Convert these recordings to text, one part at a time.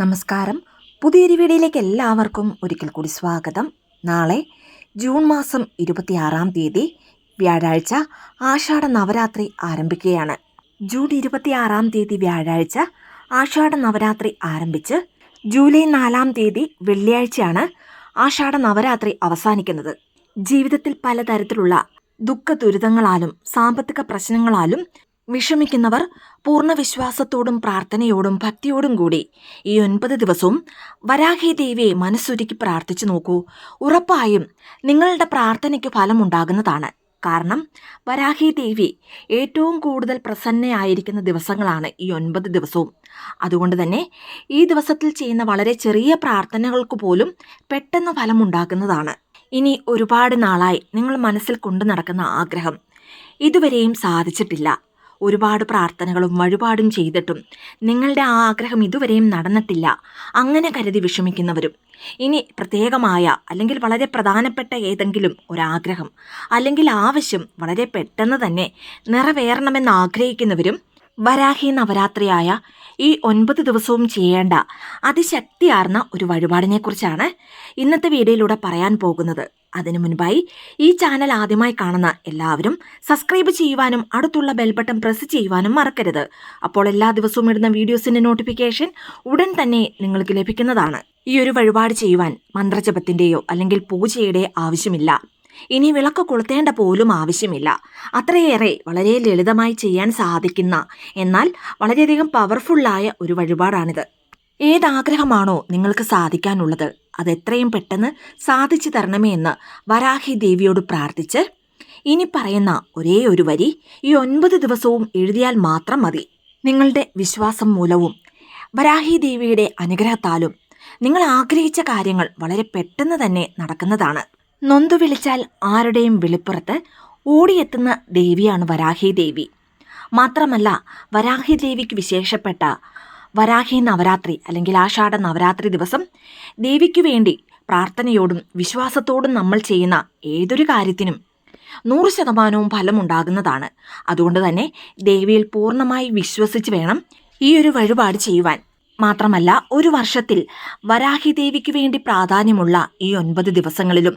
നമസ്കാരം. പുതിയൊരു വീഡിയോയിലേക്ക് എല്ലാവർക്കും ഒരിക്കൽ കൂടി സ്വാഗതം. നാളെ ജൂൺ മാസം ഇരുപത്തിയാറാം തീയതി വ്യാഴാഴ്ച ആഷാഢ നവരാത്രി ആരംഭിക്കുകയാണ്. ജൂൺ ഇരുപത്തിയാറാം തീയതി വ്യാഴാഴ്ച ആഷാഢ നവരാത്രി ആരംഭിച്ച് ജൂലൈ നാലാം തീയതി വെള്ളിയാഴ്ചയാണ് ആഷാഢ നവരാത്രി അവസാനിക്കുന്നത്. ജീവിതത്തിൽ പലതരത്തിലുള്ള ദുഃഖ ദുരിതങ്ങളാലും സാമ്പത്തിക പ്രശ്നങ്ങളാലും വിഷമിക്കുന്നവർ പൂർണ വിശ്വാസത്തോടും പ്രാർത്ഥനയോടും ഭക്തിയോടും കൂടി ഈ ഒൻപത് ദിവസവും വരാഹി ദേവിയെ മനസ്സൊരുക്കി പ്രാർത്ഥിച്ചു നോക്കൂ. ഉറപ്പായും നിങ്ങളുടെ പ്രാർത്ഥനയ്ക്ക് ഫലമുണ്ടാകുന്നതാണ്. കാരണം വരാഹി ദേവി ഏറ്റവും കൂടുതൽ പ്രസന്നയായിരിക്കുന്ന ദിവസങ്ങളാണ് ഈ ഒൻപത് ദിവസവും. അതുകൊണ്ട് തന്നെ ഈ ദിവസത്തിൽ ചെയ്യുന്ന വളരെ ചെറിയ പ്രാർത്ഥനകൾക്ക് പോലും പെട്ടെന്ന് ഫലമുണ്ടാകുന്നതാണ്. ഇനി ഒരുപാട് നാളായി നിങ്ങൾ മനസ്സിൽ കൊണ്ടു നടക്കുന്ന ആഗ്രഹം ഇതുവരെയും സാധിച്ചിട്ടില്ല. ഒരുപാട് പ്രാർത്ഥനകളും വഴിപാടും ചെയ്തിട്ടും നിങ്ങളുടെ ആ ആഗ്രഹം ഇതുവരെയും നടന്നിട്ടില്ല. അങ്ങനെ കരുതി വിഷമിക്കുന്നവരും ഇനി പ്രത്യേകമായ അല്ലെങ്കിൽ വളരെ പ്രധാനപ്പെട്ട ഏതെങ്കിലും ഒരാഗ്രഹം അല്ലെങ്കിൽ ആവശ്യം വളരെ പെട്ടെന്ന് തന്നെ നിറവേറണമെന്ന് ആഗ്രഹിക്കുന്നവരും വരാഹി നവരാത്രിയായ ഈ ഒൻപത് ദിവസവും ചെയ്യേണ്ട അതിശക്തിയാർന്ന ഒരു വഴിപാടിനെക്കുറിച്ചാണ് ഇന്നത്തെ വീഡിയോയിലൂടെ പറയാൻ പോകുന്നത്. അതിനു മുൻപായി ഈ ചാനൽ ആദ്യമായി കാണുന്ന എല്ലാവരും സബ്സ്ക്രൈബ് ചെയ്യുവാനും അടുത്തുള്ള ബെൽബട്ടൺ പ്രസ് ചെയ്യുവാനും മറക്കരുത്. അപ്പോൾ എല്ലാ ദിവസവും ഇടുന്ന വീഡിയോസിന്റെ നോട്ടിഫിക്കേഷൻ ഉടൻ തന്നെ നിങ്ങൾക്ക് ലഭിക്കുന്നതാണ്. ഈ ഒരു വഴിപാട് ചെയ്യുവാൻ മന്ത്രജപത്തിന്റെയോ അല്ലെങ്കിൽ പൂജയുടെ ആവശ്യമില്ല. ഇനി വിളക്ക് കൊളുത്തേണ്ട പോലും ആവശ്യമില്ല. അത്രയേറെ വളരെ ലളിതമായി ചെയ്യാൻ സാധിക്കുന്ന എന്നാൽ വളരെയധികം പവർഫുള്ളായ ഒരു വഴിപാടാണിത്. ഏതാഗ്രഹമാണോ നിങ്ങൾക്ക് സാധിക്കാനുള്ളത് അത് എത്രയും പെട്ടെന്ന് സാധിച്ചു തരണമേ എന്ന് വരാഹി ദേവിയോട് പ്രാർത്ഥിച്ച് ഇനി പറയുന്ന ഒരേ ഒരു വരി ഈ ഒൻപത് ദിവസവും എഴുതിയാൽ മാത്രം മതി. നിങ്ങളുടെ വിശ്വാസം മൂലവും വരാഹി ദേവിയുടെ അനുഗ്രഹത്താലും നിങ്ങൾ ആഗ്രഹിച്ച കാര്യങ്ങൾ വളരെ പെട്ടെന്ന് തന്നെ നടക്കുന്നതാണ്. നൊന്തു വിളിച്ചാൽ ആരുടെയും വെളിപ്പുറത്ത് ഓടിയെത്തുന്ന ദേവിയാണ് വരാഹി ദേവി. മാത്രമല്ല വരാഹി ദേവിക്ക് വിശേഷപ്പെട്ട വരാഹി നവരാത്രി അല്ലെങ്കിൽ ആഷാഢ നവരാത്രി ദിവസം ദേവിക്ക് വേണ്ടി പ്രാർത്ഥനയോടും വിശ്വാസത്തോടും നമ്മൾ ചെയ്യുന്ന ഏതൊരു കാര്യത്തിനും നൂറ് ശതമാനവും ഫലമുണ്ടാകുന്നതാണ്. അതുകൊണ്ട് തന്നെ ദേവിയിൽ പൂർണമായി വിശ്വസിച്ച് വേണം ഈ ഒരു വഴിപാട് ചെയ്യുവാൻ. മാത്രമല്ല ഒരു വർഷത്തിൽ വരാഹി ദേവിക്ക് വേണ്ടി പ്രാധാന്യമുള്ള ഈ ഒൻപത് ദിവസങ്ങളിലും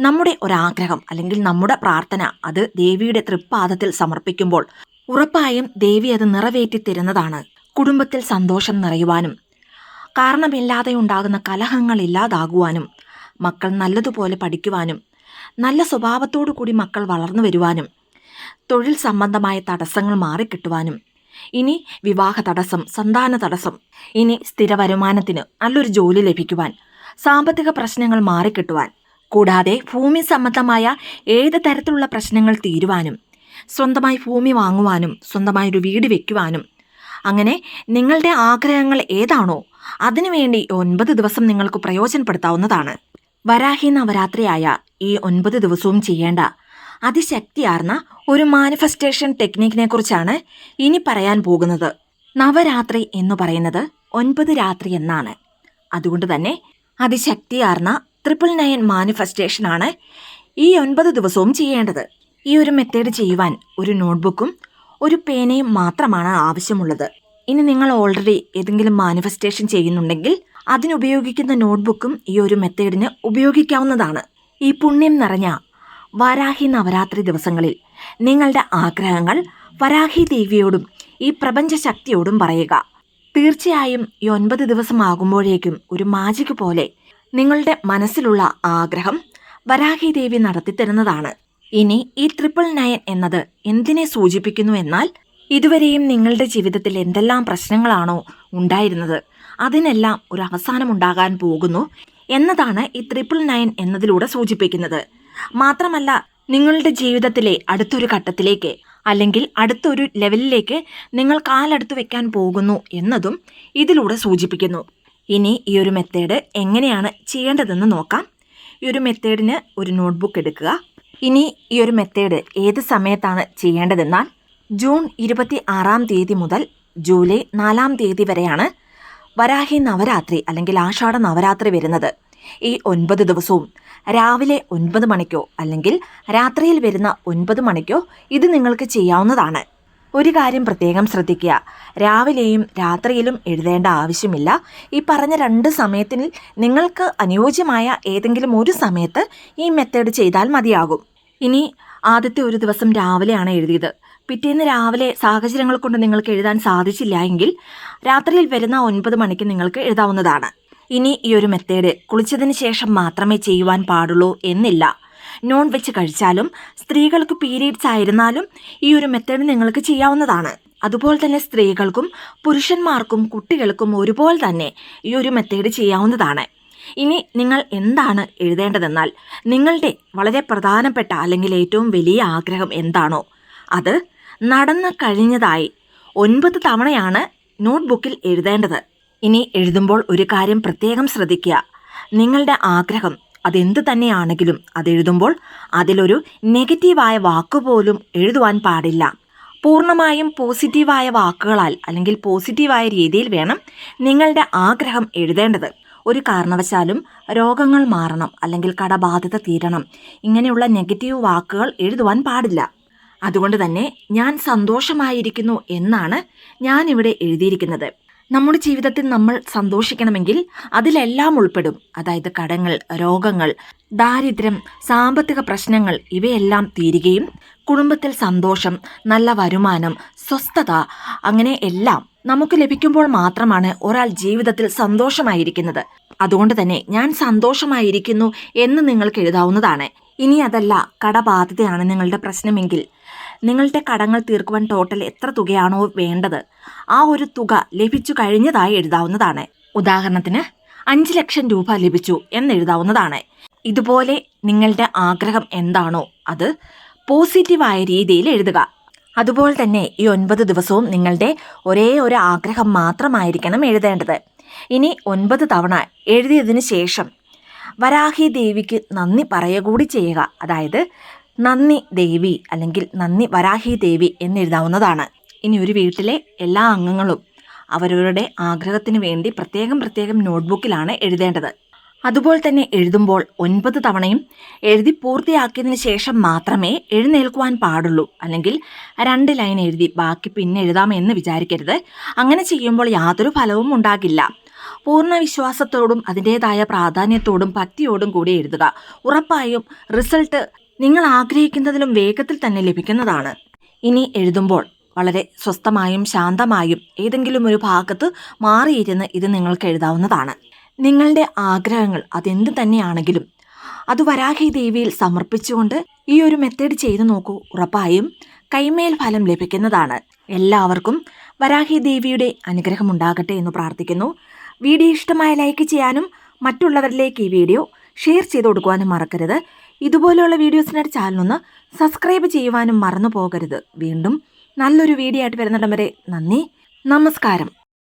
നമ്മുടെ ഒരാഗ്രഹം അല്ലെങ്കിൽ നമ്മുടെ പ്രാർത്ഥന അത് ദേവിയുടെ തൃപ്പാദത്തിൽ സമർപ്പിക്കുമ്പോൾ ഉറപ്പായും ദേവി അത് നിറവേറ്റി തരുന്നതാണ്. കുടുംബത്തിൽ സന്തോഷം നിറയുവാനും കാരണമില്ലാതെ ഉണ്ടാകുന്ന കലഹങ്ങൾ ഇല്ലാതാകുവാനും മക്കൾ നല്ലതുപോലെ പഠിക്കുവാനും നല്ല സ്വഭാവത്തോടു കൂടി മക്കൾ വളർന്നു വരുവാനും തൊഴിൽ സംബന്ധമായ തടസ്സങ്ങൾ മാറിക്കിട്ടുവാനും ഇനി വിവാഹ തടസ്സം സന്താന തടസ്സം ഇനി സ്ഥിര വരുമാനത്തിന് നല്ലൊരു ജോലി ലഭിക്കുവാൻ സാമ്പത്തിക പ്രശ്നങ്ങൾ മാറിക്കിട്ടുവാൻ കൂടാതെ ഭൂമി സംബന്ധമായ ഏത് തരത്തിലുള്ള പ്രശ്നങ്ങൾ തീരുവാനും സ്വന്തമായി ഭൂമി വാങ്ങുവാനും സ്വന്തമായി ഒരു വീട് വെക്കുവാനും അങ്ങനെ നിങ്ങളുടെ ആഗ്രഹങ്ങൾ ഏതാണോ അതിനുവേണ്ടി ഒൻപത് ദിവസം നിങ്ങൾക്ക് പ്രയോജനപ്പെടുത്താവുന്നതാണ്. വരാഹി നവരാത്രിയായ ഈ ഒൻപത് ദിവസവും ചെയ്യേണ്ട അതിശക്തിയാർന്ന ഒരു മാനിഫെസ്റ്റേഷൻ ടെക്നീക്കിനെ കുറിച്ചാണ് ഇനി പറയാൻ പോകുന്നത്. നവരാത്രി എന്ന് പറയുന്നത് ഒൻപത് രാത്രി എന്നാണ്. അതുകൊണ്ട് തന്നെ അതിശക്തിയാർന്ന ട്രിപ്പിൾ നയൻ മാനിഫെസ്റ്റേഷനാണ് ഈ ഒൻപത് ദിവസവും ചെയ്യേണ്ടത്. ഈ ഒരു മെത്തേഡ് ചെയ്യുവാൻ ഒരു നോട്ട്ബുക്കും ഒരു പേനയും മാത്രമാണ് ആവശ്യമുള്ളത്. ഇനി നിങ്ങൾ ഓൾറെഡി ഏതെങ്കിലും മാനിഫെസ്റ്റേഷൻ ചെയ്യുന്നുണ്ടെങ്കിൽ അതിനുപയോഗിക്കുന്ന നോട്ട്ബുക്കും ഈ ഒരു മെത്തേഡിന് ഉപയോഗിക്കാവുന്നതാണ്. ഈ പുണ്യം നിറഞ്ഞ വരാഹി നവരാത്രി ദിവസങ്ങളിൽ നിങ്ങളുടെ ആഗ്രഹങ്ങൾ വരാഹി ദേവിയോടും ഈ പ്രപഞ്ച ശക്തിയോടും പറയുക. തീർച്ചയായും ഈ ഒൻപത് ദിവസമാകുമ്പോഴേക്കും ഒരു മാജിക് പോലെ നിങ്ങളുടെ മനസ്സിലുള്ള ആഗ്രഹം വരാഹി ദേവി നടത്തിത്തരുന്നതാണ്. ഇനി ഈ ട്രിപ്പിൾ നയൻ എന്നത് എന്തിനെ സൂചിപ്പിക്കുന്നു എന്നാൽ ഇതുവരെയും നിങ്ങളുടെ ജീവിതത്തിൽ എന്തെല്ലാം പ്രശ്നങ്ങളാണോ ഉണ്ടായിരുന്നത് അതിനെല്ലാം ഒരു അവസാനമുണ്ടാകാൻ പോകുന്നു എന്നതാണ് ഈ ട്രിപ്പിൾ നയൻ എന്നതിലൂടെ സൂചിപ്പിക്കുന്നത്. മാത്രമല്ല നിങ്ങളുടെ ജീവിതത്തിലെ അടുത്തൊരു ഘട്ടത്തിലേക്ക് അല്ലെങ്കിൽ അടുത്തൊരു ലെവലിലേക്ക് നിങ്ങൾ കാലെടുത്ത് വെക്കാൻ പോകുന്നു എന്നതും ഇതിലൂടെ സൂചിപ്പിക്കുന്നു. ഇനി ഈ ഒരു മെത്തേഡ് എങ്ങനെയാണ് ചെയ്യേണ്ടതെന്ന് നോക്കാം. ഈ ഒരു മെത്തേഡിന് ഒരു നോട്ട്ബുക്ക് എടുക്കുക. ഇനി ഈ ഒരു മെത്തേഡ് ഏത് സമയത്താണ് ചെയ്യേണ്ടതെന്നാൽ ജൂൺ ഇരുപത്തി ആറാം തീയതി മുതൽ ജൂലൈ നാലാം തീയതി വരെയാണ് വരാഹി നവരാത്രി അല്ലെങ്കിൽ ആഷാഢ നവരാത്രി വരുന്നത്. ഈ ഒൻപത് ദിവസവും രാവിലെ ഒൻപത് മണിക്കോ അല്ലെങ്കിൽ രാത്രിയിൽ വരുന്ന ഒൻപത് മണിക്കോ ഇത് നിങ്ങൾക്ക് ചെയ്യാവുന്നതാണ്. ഒരു കാര്യം പ്രത്യേകം ശ്രദ്ധിക്കുക. രാവിലെയും രാത്രിയിലും എഴുതേണ്ട ആവശ്യമില്ല. ഈ പറഞ്ഞ രണ്ട് സമയത്തിൽ നിങ്ങൾക്ക് അനുയോജ്യമായ ഏതെങ്കിലും ഒരു സമയത്ത് ഈ മെത്തേഡ് ചെയ്താൽ മതിയാകും. ഇനി ആദ്യത്തെ ഒരു ദിവസം രാവിലെയാണ് എഴുതിയത്. പിറ്റേന്ന് രാവിലെ സാഹചര്യങ്ങൾ കൊണ്ട് നിങ്ങൾക്ക് എഴുതാൻ സാധിച്ചില്ല എങ്കിൽ രാത്രിയിൽ വരുന്ന ഒൻപത് മണിക്ക് നിങ്ങൾക്ക് എഴുതാവുന്നതാണ്. ഇനി ഈ ഒരു മെത്തേഡ് കുളിച്ചതിന് ശേഷം മാത്രമേ ചെയ്യുവാൻ പാടുള്ളൂ എന്നില്ല. നോൺ വെജ് കഴിച്ചാലും സ്ത്രീകൾക്ക് പീരീഡ്സ് ആയിരുന്നാലും ഈ ഒരു മെത്തേഡ് നിങ്ങൾക്ക് ചെയ്യാവുന്നതാണ്. അതുപോലെ തന്നെ സ്ത്രീകൾക്കും പുരുഷന്മാർക്കും കുട്ടികൾക്കും ഒരുപോലെ തന്നെ ഈ ഒരു മെത്തേഡ് ചെയ്യാവുന്നതാണ്. ഇനി നിങ്ങൾ എന്താണ് എഴുതേണ്ടതെന്നാൽ നിങ്ങളുടെ വളരെ പ്രധാനപ്പെട്ട അല്ലെങ്കിൽ ഏറ്റവും വലിയ ആഗ്രഹം എന്താണോ അത് നടന്നു കഴിഞ്ഞതായി ഒൻപത് തവണയാണ് നോട്ട്ബുക്കിൽ എഴുതേണ്ടത്. ഇനി എഴുതുമ്പോൾ ഒരു കാര്യം പ്രത്യേകം ശ്രദ്ധിക്കുക. നിങ്ങളുടെ ആഗ്രഹം അതെന്ത് തന്നെയാണെങ്കിലും അതെഴുതുമ്പോൾ അതിലൊരു നെഗറ്റീവായ വാക്കുപോലും എഴുതുവാൻ പാടില്ല. പൂർണമായും പോസിറ്റീവായ വാക്കുകളാൽ അല്ലെങ്കിൽ പോസിറ്റീവായ രീതിയിൽ വേണം നിങ്ങളുടെ ആഗ്രഹം എഴുതേണ്ടത്. ഒരു കാരണവശാലും രോഗങ്ങൾ മാറണം അല്ലെങ്കിൽ കടബാധ്യത തീരണം. ഇങ്ങനെയുള്ള നെഗറ്റീവ് വാക്കുകൾ എഴുതുവാൻ പാടില്ല. അതുകൊണ്ട് തന്നെ ഞാൻ സന്തോഷമായിരിക്കുന്നു എന്നാണ് ഞാനിവിടെ എഴുതിയിരിക്കുന്നത്. നമ്മുടെ ജീവിതത്തിൽ നമ്മൾ സന്തോഷിക്കണമെങ്കിൽ അതിലെല്ലാം ഉൾപ്പെടും. അതായത് കടങ്ങൾ രോഗങ്ങൾ ദാരിദ്ര്യം സാമ്പത്തിക പ്രശ്നങ്ങൾ ഇവയെല്ലാം തീരുകയും കുടുംബത്തിൽ സന്തോഷം നല്ല വരുമാനം സ്വസ്ഥത അങ്ങനെ എല്ലാം നമുക്ക് ലഭിക്കുമ്പോൾ മാത്രമാണ് ഒരാൾ ജീവിതത്തിൽ സന്തോഷമായിരിക്കുന്നത്. അതുകൊണ്ട് തന്നെ ഞാൻ സന്തോഷമായിരിക്കുന്നു എന്ന് നിങ്ങൾക്ക് എഴുതാവുന്നതാണ്. ഇനി അതല്ല കടബാധ്യതയാണ് നിങ്ങളുടെ പ്രശ്നമെങ്കിൽ. നിങ്ങളുടെ കടങ്ങൾ തീർക്കുവാൻ ടോട്ടൽ എത്ര തുകയാണോ വേണ്ടത്? ആ ഒരു തുക ലഭിച്ചു കഴിഞ്ഞതായി എഴുതാവുന്നതാണ്. ഉദാഹരണത്തിന് അഞ്ച് ലക്ഷം രൂപ ലഭിച്ചു എന്നെഴുതാവുന്നതാണ് ഇതുപോലെ നിങ്ങളുടെ ആഗ്രഹം എന്താണോ അത് പോസിറ്റീവായ രീതിയിൽ എഴുതുക. അതുപോലെ തന്നെ ഈ ഒൻപത് ദിവസവും നിങ്ങളുടെ ഒരേ ഒരു ആഗ്രഹം മാത്രമായിരിക്കണം എഴുതേണ്ടത്. ഇനി ഒൻപത് തവണ എഴുതിയതിന് ശേഷം വരാഹി ദേവിക്ക് നന്ദി പറയുക കൂടി ചെയ്യുക. അതായത് നന്ദി ദേവി അല്ലെങ്കിൽ നന്ദി വരാഹി ദേവി എന്നെഴുതാവുന്നതാണ്. ഇനി ഒരു വീട്ടിലെ എല്ലാ അംഗങ്ങളും അവരവരുടെ ആഗ്രഹത്തിന് വേണ്ടി പ്രത്യേകം പ്രത്യേകം നോട്ട്ബുക്കിലാണ് എഴുതേണ്ടത്. അതുപോലെ തന്നെ എഴുതുമ്പോൾ ഒൻപത് തവണയും എഴുതി പൂർത്തിയാക്കിയതിന് ശേഷം മാത്രമേ എഴുന്നേൽക്കുവാൻ പാടുള്ളൂ. അല്ലെങ്കിൽ രണ്ട് ലൈൻ എഴുതി ബാക്കി പിന്നെ എഴുതാമെന്ന് വിചാരിക്കരുത്. അങ്ങനെ ചെയ്യുമ്പോൾ യാതൊരു ഫലവും ഉണ്ടാകില്ല. പൂർണ വിശ്വാസത്തോടും അതിന്റെതായ പ്രാധാന്യത്തോടും ഭക്തിയോടും കൂടി എഴുതുക. ഉറപ്പായും റിസൾട്ട് നിങ്ങൾ ആഗ്രഹിക്കുന്നതിലും വേഗത്തിൽ തന്നെ ലഭിക്കുന്നതാണ്. ഇനി എഴുതുമ്പോൾ വളരെ സ്വസ്ഥമായും ശാന്തമായും ഏതെങ്കിലും ഒരു ഭാഗത്ത് മാറിയിരുന്ന് ഇത് നിങ്ങൾക്ക് എഴുതാവുന്നതാണ്. നിങ്ങളുടെ ആഗ്രഹങ്ങൾ അതെന്ത് തന്നെയാണെങ്കിലും അത് വരാഹി ദേവിയിൽ സമർപ്പിച്ചുകൊണ്ട് ഈ ഒരു മെത്തേഡ് ചെയ്തു നോക്കൂ ഉറപ്പായും കൈമേൽ ഫലം ലഭിക്കുന്നതാണ്. എല്ലാവർക്കും വരാഹി ദേവിയുടെ അനുഗ്രഹം ഉണ്ടാകട്ടെ എന്ന് പ്രാർത്ഥിക്കുന്നു. വീഡിയോ ഇഷ്ടമായ ലൈക്ക് ചെയ്യാനും മറ്റുള്ളവരിലേക്ക് ഈ വീഡിയോ ഷെയർ ചെയ്ത് കൊടുക്കുവാനും മറക്കരുത്. ഇതുപോലെയുള്ള വീഡിയോസിനായിട്ട് ചാനലൊന്ന് സബ്സ്ക്രൈബ് ചെയ്യുവാനും മറന്നു പോകരുത്. വീണ്ടും നല്ലൊരു വീഡിയോ ആയിട്ട് വരുന്നിടം വരെ നന്ദി. നമസ്കാരം.